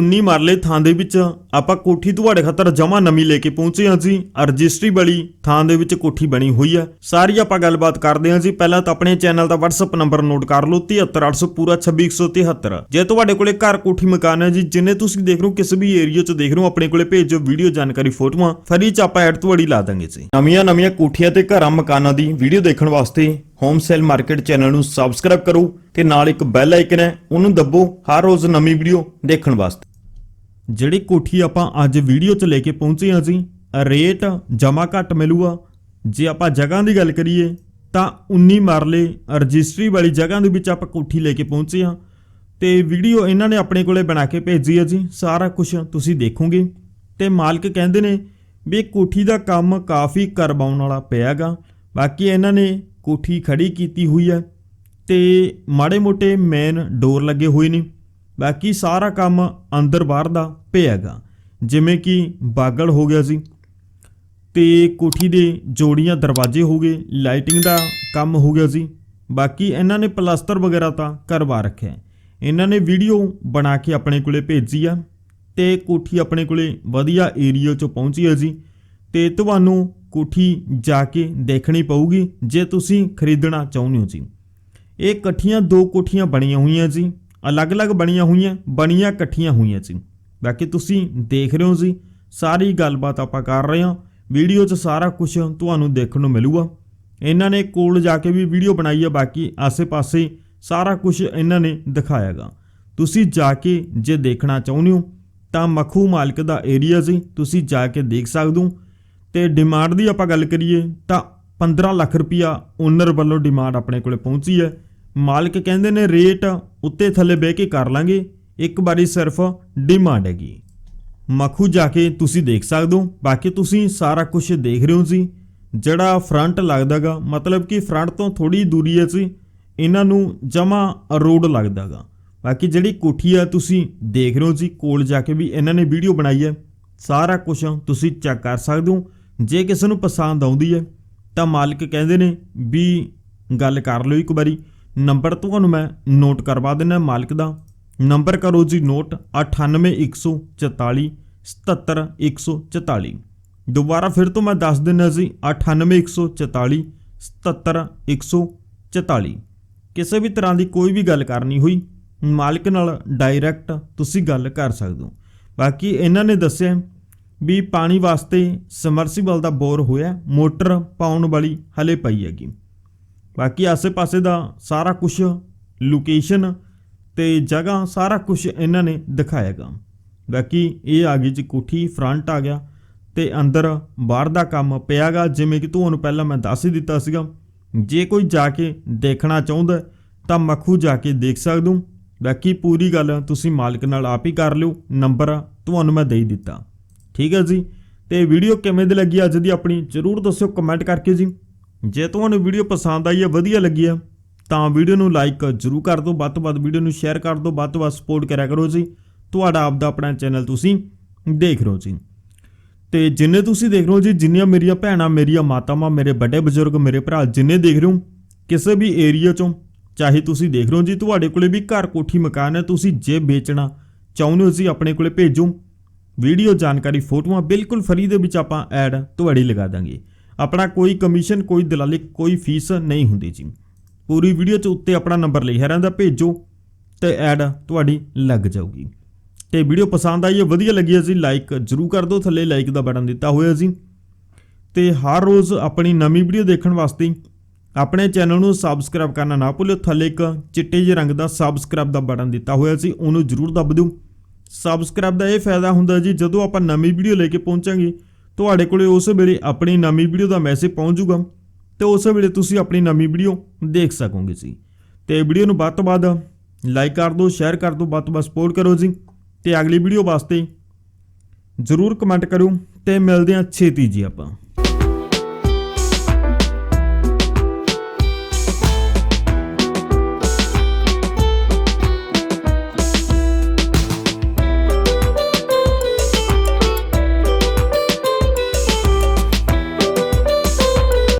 19 ਮਰਲੇ ਥਾਂ ਦੇ ਵਿੱਚ ਆਪਾਂ ਕੋਠੀ ਤੁਹਾਡੇ ਖਾਤਰ ਜਮਾ ਨਵੀਂ ਲੈ ਕੇ ਪਹੁੰਚੇ ਹਾਂ ਜੀ। ਰਜਿਸਟਰੀ ਵਾਲੀ ਥਾਂ ਦੇ ਵਿੱਚ ਕੋਠੀ ਬਣੀ ਹੋਈ ਹੈ। ਸਾਰੀ ਆਪਾਂ ਗੱਲਬਾਤ ਕਰਦੇ ਹਾਂ ਜੀ। ਪਹਿਲਾਂ ਤਾਂ ਆਪਣੇ ਚੈਨਲ ਦਾ WhatsApp ਨੰਬਰ ਨੋਟ ਕਰ ਲਓ 73800 ਪੂਰਾ 26173 ਜੇ ਤੁਹਾਡੇ ਕੋਲੇ ਘਰ ਕੋਠੀ ਮਕਾਨ ਹੈ ਜੀ, ਜਿੰਨੇ ਤੁਸੀਂ ਦੇਖ ਰਹੇ ਹੋ, ਕਿਸੇ ਵੀ ਏਰੀਆ 'ਚ ਦੇਖ ਰਹੇ ਹੋ, ਆਪਣੇ ਕੋਲੇ ਭੇਜੋ ਵੀਡੀਓ ਜਾਣਕਾਰੀ ਫੋਟੋਆਂ। ਫਰੀ 'ਚ ਆਪਾਂ ਐਡ ਤੁਹਾਡੀ ਲਾ ਦਾਂਗੇ ਜੀ। ਨਵੀਆਂ ਨਵੀਆਂ ਕੋਠੀਆਂ ਤੇ ਘਰਾਂ ਮਕਾਨਾਂ ਦੀ ਵੀਡੀਓ ਦੇਖਣ ਵਾਸਤੇ ਹੋਮ ਸੇਲ ਮਾਰਕੀਟ ਚੈਨਲ ਨੂੰ ਸਬਸਕ੍ਰਾਈਬ ਕਰੋ ਤੇ ਨਾਲ ਇੱਕ ਬੈਲ ਆਈਕਨ ਹੈ, ਉਹਨੂੰ ਦੱਬੋ ਹਰ ਰੋਜ਼ ਨਵੀਂ ਵੀਡੀਓ ਦੇਖਣ ਵਾਸਤੇ। ਜਿਹੜੀ ਕੋਠੀ ਆਪਾਂ ਅੱਜ ਵੀਡੀਓ 'ਚ ਲੈ ਕੇ ਪਹੁੰਚੇ ਹਾਂ ਜੀ ਰੇਟ ਜਮਾ ਘੱਟ ਮਿਲੂਗਾ। ਜੇ ਆਪਾਂ ਜਗ੍ਹਾ ਦੀ ਗੱਲ ਕਰੀਏ, ਤਾਂ 19 ਮਰਲੇ ਰਜਿਸਟਰੀ ਵਾਲੀ ਜਗ੍ਹਾ ਦੇ ਵਿੱਚ ਆਪਾਂ ਕੋਠੀ ਲੈ ਕੇ ਪਹੁੰਚੇ ਹਾਂ। ਤੇ ਵੀਡੀਓ ਇਹਨਾਂ ਨੇ ਆਪਣੇ ਕੋਲੇ ਬਣਾ ਕੇ ਭੇਜੀ ਹੈ ਜੀ, ਸਾਰਾ ਕੁਝ ਤੁਸੀਂ ਦੇਖੋਗੇ। ਤੇ ਮਾਲਕ ਕਹਿੰਦੇ ਨੇ ਵੀ ਇਹ ਕੋਠੀ ਦਾ ਕੰਮ ਕਾਫੀ ਕਰਵਾਉਣ ਵਾਲਾ ਪਿਆਗਾ। ਬਾਕੀ ਇਹਨਾਂ ਨੇ ਕੋਠੀ ਖੜੀ ਕੀਤੀ ਹੋਈ ਹੈ ਤੇ ਮਾੜੇ ਮੋਟੇ ਮੇਨ ਡੋਰ ਲੱਗੇ ਹੋਏ ਨੇ। ਬਾਕੀ ਸਾਰਾ ਕੰਮ ਅੰਦਰ ਬਾਹਰ ਦਾ ਪਿਆਗਾ ਜਿਵੇਂ ਕਿ ਬਾਗਲ ਹੋ ਗਿਆ ਜੀ ਤੇ ਕੋਠੀ ਦੇ ਜੋੜੀਆਂ ਦਰਵਾਜ਼ੇ ਹੋ ਗਏ ਲਾਈਟਿੰਗ ਦਾ ਕੰਮ ਹੋ ਗਿਆ ਜੀ ਬਾਕੀ ਇਹਨਾਂ ਨੇ ਪਲਾਸਟਰ ਵਗੈਰਾ ਤਾਂ ਕਰਵਾ ਰੱਖਿਆ ਇਹਨਾਂ ਨੇ ਵੀਡੀਓ ਬਣਾ ਕੇ ਆਪਣੇ ਕੋਲੇ ਭੇਜੀ ਆ ਤੇ ਕੋਠੀ ਆਪਣੇ ਕੋਲੇ ਵਧੀਆ ਏਰੀਆ 'ਚ ਪਹੁੰਚੀ ਹੈ ਜੀ ਤੇ ਤੁਹਾਨੂੰ ਕੋਠੀ ਜਾ ਕੇ ਦੇਖਣੀ ਪਊਗੀ ਜੇ ਤੁਸੀਂ ਖਰੀਦਣਾ ਚਾਹੁੰਦੇ ਹੋ ਜੀ। ਇਹ ਇਕੱਠੀਆਂ ਦੋ ਕੋਠੀਆਂ ਬਣੀਆਂ ਹੋਈਆਂ ਜੀ। ਅਲੱਗ-ਅਲੱਗ ਬਣੀਆਂ ਹੋਈਆਂ, ਬਣੀਆਂ ਇਕੱਠੀਆਂ ਹੋਈਆਂ ਸੀ। ਬਾਕੀ ਤੁਸੀਂ ਦੇਖ ਰਹੇ ਹੋ ਜੀ, ਸਾਰੀ ਗੱਲਬਾਤ ਆਪਾਂ ਕਰ ਰਹੇ ਹਾਂ। ਵੀਡੀਓ 'ਚ ਸਾਰਾ ਕੁਝ ਤੁਹਾਨੂੰ ਦੇਖਣ ਨੂੰ ਮਿਲੂਗਾ। ਇਹਨਾਂ ਨੇ ਕੋਲ ਜਾ ਕੇ ਵੀ ਵੀਡੀਓ ਬਣਾਈ ਹੈ ਬਾਕੀ ਆਸੇ-ਪਾਸੇ ਸਾਰਾ ਕੁਝ ਇਹਨਾਂ ਨੇ ਦਿਖਾਇਆਗਾ ਤੁਸੀਂ ਜਾ ਕੇ ਜੇ ਦੇਖਣਾ ਚਾਹੁੰਦੇ ਹੋ, ਤਾਂ ਮਖੂ ਮਾਲਕ ਦਾ ਏਰੀਆ ਸੀ ਤੁਸੀਂ ਜਾ ਕੇ ਦੇਖ ਸਕਦੇ ਹੋ। ਤੇ ਡਿਮਾਂਡ ਦੀ ਆਪਾਂ ਗੱਲ ਕਰੀਏ, ਤਾਂ 15 ਲੱਖ ਰੁਪਿਆ ਓਨਰ ਵੱਲੋਂ ਡਿਮਾਂਡ ਆਪਣੇ ਕੋਲੇ ਪਹੁੰਚੀ ਹੈ। ਮਾਲਕ ਕਹਿੰਦੇ ਨੇ ਰੇਟ ਉੱਤੇ ਥੱਲੇ ਬਹਿ ਕੇ ਕਰ ਲਾਂਗੇ, ਇੱਕ ਵਾਰੀ ਸਿਰਫ ਡਿਮਾਂਡ ਹੈਗੀ। ਮਖੂ ਜਾ ਕੇ ਤੁਸੀਂ ਦੇਖ ਸਕਦੇ ਹੋ, ਬਾਕੀ ਤੁਸੀਂ ਸਾਰਾ ਕੁਝ ਦੇਖ ਰਹੇ ਹੋ ਜੀ। ਜਿਹੜਾ ਫਰੰਟ ਲੱਗਦਾਗਾ, ਮਤਲਬ ਕਿ ਫਰੰਟ ਤੋਂ ਥੋੜੀ ਦੂਰੀ ਹੈ ਜੀ, ਇਹਨਾਂ ਨੂੰ ਜਮਾ ਰੋਡ ਲੱਗਦਾਗਾ। ਬਾਕੀ ਜਿਹੜੀ ਕੋਠੀ ਆ ਤੁਸੀਂ ਦੇਖ ਰਹੇ ਹੋ ਜੀ, ਕੋਲ ਜਾ ਕੇ ਵੀ ਇਹਨਾਂ ਨੇ ਵੀਡੀਓ ਬਣਾਈ ਹੈ। ਸਾਰਾ ਕੁਝ ਤੁਸੀਂ ਚੈੱਕ ਕਰ ਸਕਦੇ ਹੋ। ਜੇ ਕਿਸੇ ਨੂੰ ਪਸੰਦ ਆਉਂਦੀ ਹੈ, ਤਾਂ ਮਾਲਕ ਕਹਿੰਦੇ ਨੇ ਵੀ ਗੱਲ ਕਰ ਲਿਓ ਇੱਕ ਵਾਰੀ। ਨੰਬਰ ਤੁਹਾਨੂੰ ਮੈਂ ਨੋਟ ਕਰਵਾ ਦਿੰਦਾ ਮਾਲਕ ਦਾ। ਨੰਬਰ ਕਰੋ ਜੀ ਨੋਟ 98144 77144 ਦੁਬਾਰਾ ਫਿਰ ਤੋਂ ਮੈਂ ਦੱਸ ਦਿੰਦਾ ਜੀ 98144 77144 ਕਿਸੇ ਵੀ ਤਰ੍ਹਾਂ ਦੀ ਕੋਈ ਵੀ ਗੱਲ ਕਰਨੀ ਹੋਈ, ਮਾਲਕ ਨਾਲ ਡਾਇਰੈਕਟ ਤੁਸੀਂ ਗੱਲ ਕਰ ਸਕਦੇ ਹੋ। ਬਾਕੀ ਇਹਨਾਂ ਨੇ ਦੱਸਿਆ ਵੀ ਪਾਣੀ ਵਾਸਤੇ ਸਮਰਸੀਬਲ ਦਾ ਬੋਰ ਹੋਇਆ, ਮੋਟਰ ਪਾਉਣ ਵਾਲੀ ਹਲੇ ਪਈ ਹੈਗੀ। ਬਾਕੀ ਆਸੇ-ਪਾਸੇ ਦਾ ਸਾਰਾ ਕੁਝ ਲੋਕੇਸ਼ਨ ਤੇ ਜਗ੍ਹਾ ਸਾਰਾ ਕੁਝ ਇਹਨਾਂ ਨੇ ਦਿਖਾਇਆਗਾ ਬਾਕੀ ਇਹ ਆ ਗਈ ਜੀ ਕੋਠੀ ਫਰੰਟ ਆ ਗਿਆ ਤੇ ਅੰਦਰ ਬਾਹਰ ਦਾ ਕੰਮ ਪਿਆਗਾ ਜਿਵੇਂ ਕਿ ਤੁਹਾਨੂੰ ਪਹਿਲਾਂ ਮੈਂ ਦੱਸ ਹੀ ਦਿੱਤਾ ਸੀਗਾ, ਜੇ ਕੋਈ ਜਾ ਕੇ ਦੇਖਣਾ ਚਾਹੁੰਦਾ ਤਾਂ ਮੱਖੂ ਜਾ ਕੇ ਦੇਖ ਸਕਦੂ। ਬਾਕੀ ਪੂਰੀ ਗੱਲ ਤੁਸੀਂ ਮਾਲਕ ਨਾਲ ਆਪ ਹੀ ਕਰ ਲਿਓ, ਨੰਬਰ ਤੁਹਾਨੂੰ ਮੈਂ ਦੇ ਦਿੱਤਾ। ਠੀਕ ਹੈ ਜੀ? ਤੇ ਵੀਡੀਓ ਕਿਵੇਂ ਦੀ ਲੱਗੀ ਅੱਜ ਦੀ ਆਪਣੀ, ਜਰੂਰ ਦੱਸਿਓ ਕਮੈਂਟ ਕਰਕੇ ਜੀ। ਜੇ ਤੁਹਾਨੂੰ ਵੀਡੀਓ ਪਸੰਦ ਆਈ ਹੈ, ਵਧੀਆ ਲੱਗੀ ਹੈ, ਤਾਂ ਵੀਡੀਓ ਨੂੰ ਲਾਈਕ ਜਰੂਰ ਕਰ ਦਿਓ। ਵੱਧ ਤੋਂ ਵੱਧ ਵੀਡੀਓ ਨੂੰ ਸ਼ੇਅਰ ਕਰ ਦਿਓ। ਵੱਧ ਤੋਂ ਵੱਧ ਸਪੋਰਟ ਕਰਿਆ ਕਰੋ ਜੀ। ਤੁਹਾਡਾ ਆਪਦਾ ਆਪਣਾ ਚੈਨਲ ਤੁਸੀਂ ਦੇਖ ਰਹੇ ਹੋ ਜੀ। ਤੇ ਜਿੰਨੇ ਤੁਸੀਂ ਦੇਖ ਰਹੇ ਹੋ ਜੀ, ਜਿੰਨੀਆਂ ਮੇਰੀਆਂ ਭੈਣਾਂ, ਮੇਰੀਆਂ ਮਾਤਾਵਾਂ, ਮੇਰੇ ਵੱਡੇ ਬਜ਼ੁਰਗ, ਮੇਰੇ ਭਰਾ ਜਿੰਨੇ ਦੇਖ ਰਹੇ ਹੋ, ਕਿਸੇ ਵੀ ਏਰੀਆ ਚੋਂ, ਚਾਹੇ ਤੁਸੀਂ ਦੇਖ ਰਹੇ ਹੋ ਜੀ, ਤੁਹਾਡੇ ਕੋਲੇ ਵੀ ਘਰ ਕੋਠੀ ਮਕਾਨ ਹੈ, ਤੁਸੀਂ ਜੇ ਵੇਚਣਾ ਚਾਹੁੰਦੇ ਹੋ ਜੀ, ਆਪਣੇ ਕੋਲੇ ਭੇਜੋ। ਵੀਡੀਓ ਜਾਣਕਾਰੀ, ਫੋਟੋਆਂ ਬਿਲਕੁਲ ਫਰੀ ਦੇ ਵਿੱਚ ਆਪਾਂ ਐਡ ਤੁਹਾਡੀ ਲਗਾ ਦਾਂਗੇ। ਆਪਣਾ ਕੋਈ ਕਮਿਸ਼ਨ ਕੋਈ ਦਲਾਲੀ, ਕੋਈ ਫੀਸ ਨਹੀਂ ਹੁੰਦੀ ਜੀ। ਪੂਰੀ ਵੀਡੀਓ 'ਚ ਉੱਤੇ ਆਪਣਾ ਨੰਬਰ ਲਿਖਿਆ ਰਹਿੰਦਾ, ਭੇਜੋ ਤੇ ਐਡ ਤੁਹਾਡੀ ਲੱਗ ਜਾਊਗੀ। ਤੇ ਵੀਡੀਓ ਪਸੰਦ ਆਈ ਹੈ, ਵਧੀਆ ਲੱਗੀ ਹੈ ਜੀ ਲਾਈਕ ਜਰੂਰ ਕਰ ਦਿਓ, ਥੱਲੇ ਲਾਈਕ ਦਾ ਬਟਨ ਦਿੱਤਾ ਹੋਇਆ ਜੀ। ਤੇ ਹਰ ਰੋਜ਼ ਆਪਣੀ ਨਵੀਂ ਵੀਡੀਓ ਦੇਖਣ ਵਾਸਤੇ ਆਪਣੇ ਚੈਨਲ ਨੂੰ ਸਬਸਕ੍ਰਾਈਬ ਕਰਨਾ ਨਾ ਭੁੱਲਿਓ, ਥੱਲੇ ਇੱਕ ਚਿੱਟੇ ਜਿਹੇ ਰੰਗ ਦਾ ਸਬਸਕ੍ਰਾਈਬ ਦਾ ਬਟਨ ਦਿੱਤਾ ਹੋਇਆ ਸੀ, ਉਹਨੂੰ ਜਰੂਰ ਦੱਬ ਦਿਓ। ਸਬਸਕ੍ਰਾਈਬ ਦਾ ਇਹ ਫਾਇਦਾ ਹੁੰਦਾ ਜੀ, ਜਦੋਂ ਆਪਾਂ ਨਵੀਂ ਵੀਡੀਓ ਲੈ ਕੇ ਪਹੁੰਚਾਂਗੇ ਤੁਹਾਡੇ ਕੋਲੇ ਉਸ ਵੇਲੇ ਆਪਣੀ ਨਵੀਂ ਵੀਡੀਓ ਦਾ ਮੈਸੇਜ ਪਹੁੰਚ ਜਾਊਗਾ ਤੇ ਉਸ ਵੇਲੇ ਤੁਸੀਂ ਆਪਣੀ ਨਵੀਂ ਵੀਡੀਓ ਦੇਖ ਸਕੋਗੇ ਜੀ। ਤੇ ਵੀਡੀਓ ਨੂੰ ਵੱਧ ਤੋਂ ਵੱਧ ਲਾਈਕ ਕਰ ਦਿਓ ਸ਼ੇਅਰ ਕਰ ਦਿਓ, ਵੱਧ ਤੋਂ ਵੱਧ ਸਪੋਰਟ ਕਰੋ ਜੀ। ਤੇ ਅਗਲੀ ਵੀਡੀਓ ਵਾਸਤੇ ਜਰੂਰ ਕਮੈਂਟ ਕਰੋ ਤੇ ਮਿਲਦੇ ਹਾਂ ਛੇਤੀ ਜੀ ਆਪਾਂ।